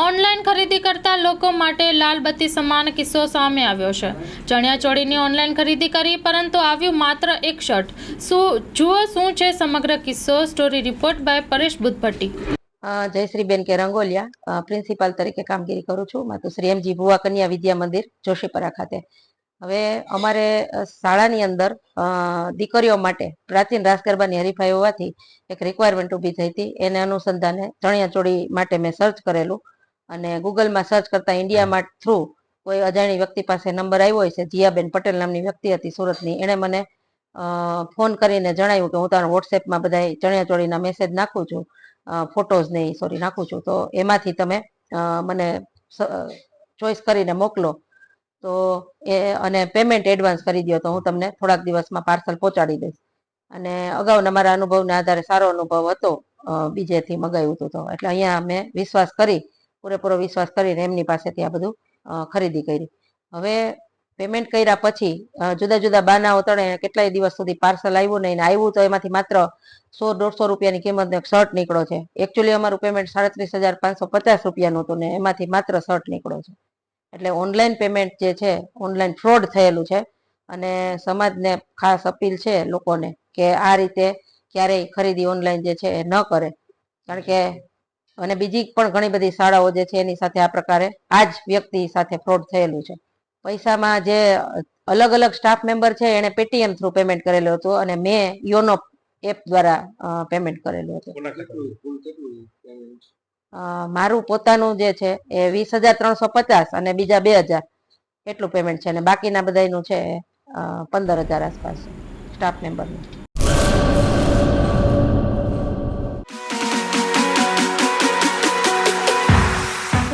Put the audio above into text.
Online ખરીદી કરતા લોકો માટે લાલબત્તી સમાન કિસ્સો સામે આવ્યો છે. ચણિયાચોળીની ઓનલાઈન ખરીદી કરી, પરંતુ આવ્યું માત્ર એક શર્ટ. શું, જુઓ શું છે સમગ્ર કિસ્સો. Story report by Paresh Buddhbhatti. Jayshree Jayshreeben K Rangoliya. Principal તરીકે કામગીરી કરું છું. માતુશ્રી એમજી ભુવા કન્યા વિદ્યા મંદિર, જોશીપરા ખાતે. હવે અમારે શાળાની અંદર દીકરીઓ માટે પ્રાચીન રાસ ગરબાની હરીફાઈ હોવાથી એક રિક્વાયરમેન્ટ ઊભી થઈ હતી. એને અનુસંધાને ચણિયાચોળી માટે મેં સર્ચ કરેલું. અને ગૂગલમાં સર્ચ કરતા ઇન્ડિયા માર્ટ થ્રુ કોઈ અજાણી વ્યક્તિ પાસે નંબર આવ્યો હોય છે જીયાબેન પટેલ નામની વ્યક્તિ હતી સુરતની. એણે મને ફોન કરીને જણાવ્યું કે હું તારા વોટ્સએપમાં બધા ચણિયાચોળીના મેસેજ નાખું છું ફોટોઝ ને સોરી નાખું છું. તો એમાંથી તમે મને ચોઈસ કરીને મોકલો. તો એ અને પેમેન્ટ એડવાન્સ કરી દો તો હું તમને થોડાક દિવસમાં પાર્સલ પહોંચાડી દઈશ. અને અગાઉના મારા અનુભવના આધારે સારો અનુભવ હતો બીજેથી મગાવ્યું હતું તો. એટલે અહીંયા મેં વિશ્વાસ કરી પૂરેપૂરો વિશ્વાસ કરીને એમની પાસેથી આ બધું ખરીદી કરી. હવે પેમેન્ટ કર્યા પછી જુદા જુદા બાનાઓ તણે કેટલાય દિવસ સુધી પાર્સલ આવ્યું નહીં ને આવ્યું તો એમાંથી માત્ર સો દોઢસો રૂપિયાની કિંમતનો શર્ટ નીકળ્યો છે. એકચ્યુઅલી અમારું પેમેન્ટ સાડત્રીસ હજાર પાંચસો પચાસ રૂપિયાનું હતું ને એમાંથી માત્ર શર્ટ નીકળ્યો છે. એટલે ઓનલાઈન પેમેન્ટ જે છે ઓનલાઈન ફ્રોડ થયેલું છે અને સમાજને ખાસ અપીલ છે લોકોને કે આ રીતે ક્યારેય ખરીદી ઓનલાઈન જે છે એ ન કરે. કારણ કે અને બીજી પણ ઘણી બધી શાળાઓ જે છે એની સાથે આ પ્રકારે આ જ વ્યક્તિ સાથે ફ્રોડ થયેલું છે. પૈસામાં જે અલગ અલગ સ્ટાફ મેમ્બર છે એને પેટીએમ થ્રુ પેમેન્ટ કરેલું હતું અને મેં યોનો એપ દ્વારા પેમેન્ટ કરેલું હતું. મારું પોતાનું જે છે એ વીસ હજાર ત્રણસો પચાસ અને બીજા બે હજાર એટલું પેમેન્ટ છે અને બાકીના બધાનું છે પંદર હજાર આસપાસ સ્ટાફ મેમ્બરનું